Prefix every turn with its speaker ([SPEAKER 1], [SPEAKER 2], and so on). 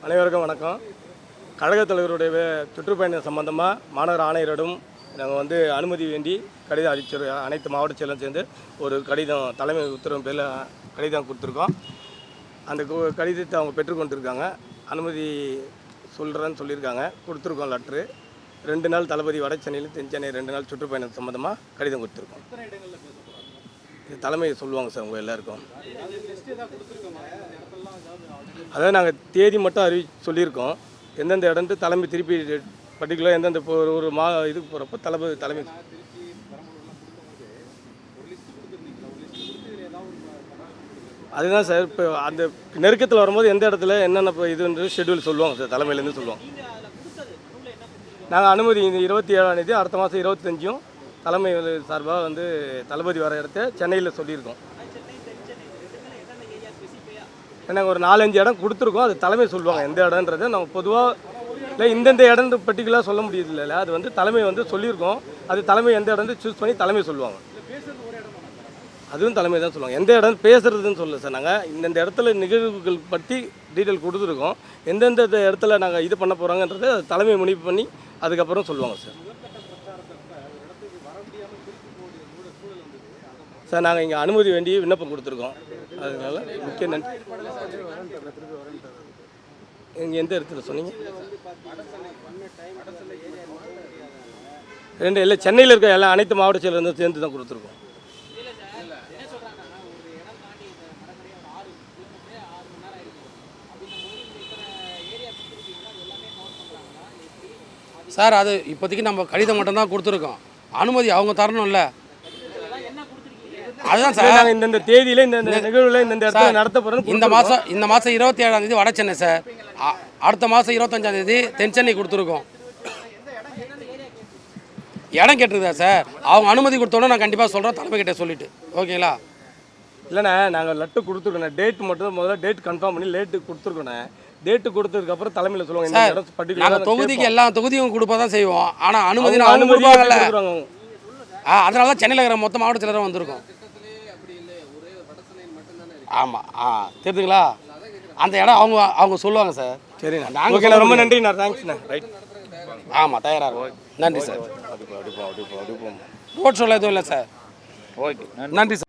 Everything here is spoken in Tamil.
[SPEAKER 1] அனைவருக்கும் வணக்கம். கழகத் தலைவருடைய சுற்றுப்பயணம் சம்பந்தமாக மாநகர ஆணையரிடம் நாங்கள் வந்து அனுமதி வேண்டி கடிதம் அளிச்சிரு அனைத்து மாவட்ட செயலும் சேர்ந்து ஒரு கடிதம் தலைமை உத்தரவு பேரில் கடிதம் கொடுத்துருக்கோம். அந்த கு- கடிதத்தை அவங்க பெற்றுக்கொண்டிருக்காங்க அனுமதி சொல்கிறேன்னு சொல்லியிருக்காங்க. கொடுத்துருக்கோம் லெட்ரு ரெண்டு நாள் தளபதி வட சென்னையில் தென் சென்னை ரெண்டு நாள் சுற்றுப்பயணம் சம்மந்தமாக கடிதம் கொடுத்துருக்கோம். இது தலைமை சொல்லுவாங்க சார் உங்கள் எல்லாருக்கும். அதாவது நாங்கள் தேதி மட்டும் அறிவி சொல்லியிருக்கோம். எந்தெந்த இடம்ட்டு தலைமை திருப்பி பர்டிகுலர் எந்தெந்த இப்போ ஒரு ஒரு மா இதுக்கு போகிறப்ப தலைமை தலைமை. அதுதான் சார் இப்போ அந்த நெருக்கத்தில் வரும்போது எந்த இடத்துல என்னென்ன இப்போ இதுன்றது ஷெட்யூல் சொல்லுவாங்க சார் தலைமையிலேருந்து சொல்லுவாங்க. நாங்கள் அனுமதி இந்த இருபத்தி ஏழாம் தேதி அடுத்த மாதம் இருபத்தஞ்சும் தலைமை சார்பாக வந்து தளபதி வர இடத்த சென்னையில் சொல்லியிருக்கோம். நாங்கள் ஒரு நாலஞ்சு இடம் கொடுத்துருக்கோம். அது தலைமை சொல்லுவாங்க. எந்த இடம்ன்றது நம்ம பொதுவாக இல்லை இந்தந்த இடம் பர்டிகுலராக சொல்ல முடியுது இல்லை அது வந்து தலைமை வந்து சொல்லியிருக்கோம். அது தலைமை எந்த இடம் சூஸ் பண்ணி தலைமை சொல்லுவாங்க. அதுவும் தலைமை தான் சொல்லுவாங்க. எந்த இடம் பேசுகிறதுன்னு சொல்லல சார் நாங்கள் இந்தந்த இடத்துல நிகழ்வுகள் பற்றி டீட்டெயில் கொடுத்துருக்கோம். எந்தெந்த இடத்துல நாங்கள் இது பண்ண போகிறோங்கன்றதை தலைமை முடிவு பண்ணி அதுக்கப்புறம் சொல்லுவாங்க சார். சார் நாங்கள் இங்கே அனுமதி வேண்டி விண்ணப்பம் கொடுத்துருக்கோம். அதனால முக்கிய நன்றி இங்கே எந்த இடத்துல சொன்னீங்க? ரெண்டு இல்லை சென்னையில் இருக்க எல்லா அனைத்து மாவட்ட செயலரும் சேர்ந்து தான் கொடுத்துருக்கோம்.
[SPEAKER 2] சார் அது இப்போதைக்கு நம்ம கடிதம் மட்டும்தான் கொடுத்துருக்கோம். அனுமதி அவங்க தரணும்ல. அதுதான் சார்.
[SPEAKER 1] நாங்கள் இந்தந்த தேதியில் இந்த நிகழ்வில் இந்த இடத்துல நடத்த போகிறோம்
[SPEAKER 2] இந்த மாதம் இந்த மாதம் இருபத்தி ஏழாம் தேதி வட சென்னை சார். அடுத்த மாதம் இருபத்தஞ்சாம் தேதி தென் சென்னை கொடுத்துருக்கோம். இடம் கேட்டிருக்கா சார். அவங்க அனுமதி கொடுத்தோன்னே நான் கண்டிப்பாக சொல்கிறேன் தலைமை கிட்ட சொல்லிட்டு. ஓகேங்களா?
[SPEAKER 1] இல்லைண்ணே நாங்கள் லட்டு கொடுத்துருக்கோண்ணே. டேட் மட்டும் முதல்ல டேட் கன்ஃபார்ம் பண்ணி லேட்டு கொடுத்துருக்கோண்ணே. டேட்டு கொடுத்ததுக்கப்புறம் தலைமையில் சொல்லுவாங்க.
[SPEAKER 2] நாங்கள் தொகுதிக்கு. எல்லா தொகுதியும் கொடுப்பா தான் செய்வோம். ஆனால் அனுமதி
[SPEAKER 1] அனுமதி
[SPEAKER 2] அதனால தான் சென்னையில் இருக்கிற மொத்த மாவட்ட செயலரும் வந்திருக்கோம். ஆமாம் ஆ தெரியுதுங்களா? அந்த இடம் அவங்க அவங்க சொல்லுவாங்க சார்.
[SPEAKER 1] சரிண்ணா.
[SPEAKER 2] நாங்க
[SPEAKER 1] ஓகேண்ணா
[SPEAKER 2] சொல்ல
[SPEAKER 1] ரொம்ப. நன்றிண்ணா. தேங்க்ஸ்ண்ணா ரைட்
[SPEAKER 2] ஆமாம் தயாராக இருக்கும் நன்றி சார். ரோட் ஷோவில் எதுவும் இல்லை சார்.
[SPEAKER 1] ஓகே
[SPEAKER 2] நன்றி சார்.